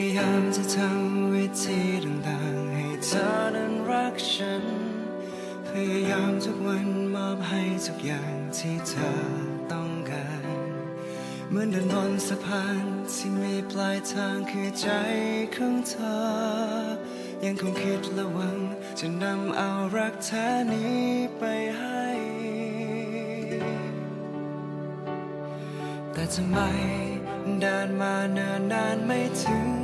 ยายามจะทำวิธีต่างๆ ให้เธอนั้นรักฉัน พยายามทุกวันมอบให้ทุกอย่างที่เธอต้องการ เหมือนเดินบนสะพานที่มีปลายทางคือใจของเธอ ยังคงคิดและหวัง จะนำเอารักแท้นี้ไปให้ แต่ทำไมเดินมาเนินนานไม่ถึง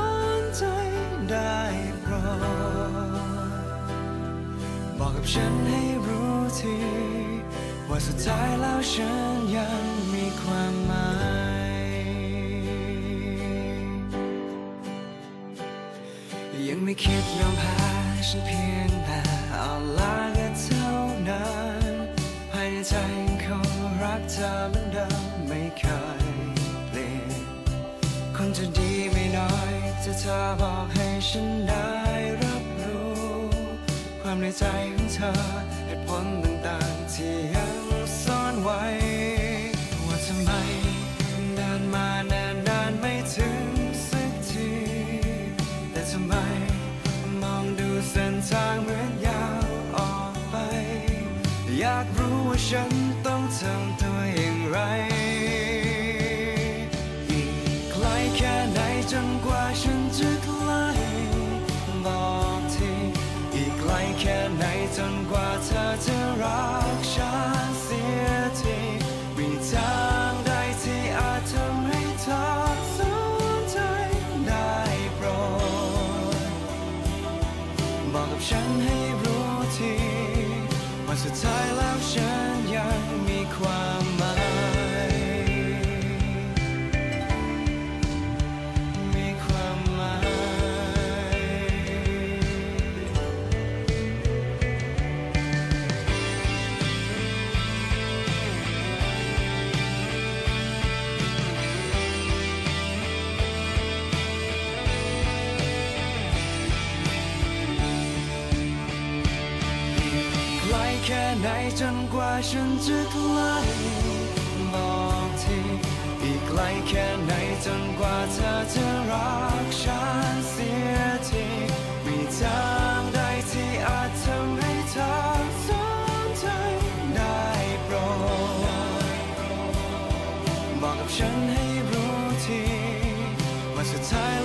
บอกกับฉันให้รู้ที ว่าสุดท้ายแล้วฉันยังมีความหมาย ยังไม่คิดยอมแพ้ฉันเพียงแต่อาลาก็เท่านั้นภายในใจยังคงรักเธอเหมือนเดิมไม่เคยเปลี่ยนคนจะดีไม่น้อยจะเธอบอกให้ฉันได้ ใจของเธอเหตุผลต่างๆที่ยังซ่อนไว้ ว่าทำไมเดินมาแนานนานไม่ถึงสักที แต่ทำไมมองดูเส้นทางเหมือนยาวออกไป อยากรู้ว่าฉันต้องทำตัวอย่างไร รู้ทีว่าสุดท้ายแล้วฉันยังมีความ แค่ไหนจนกว่าฉันจะไกลบอกทีอีกไกลแค่ไหนจนกว่าเธอจะรักฉันเสียทีมีทางใดที่อาจทำให้เธอสนใจได้โปรดบอกกับฉันให้รู้ทีว่าสุดท้าย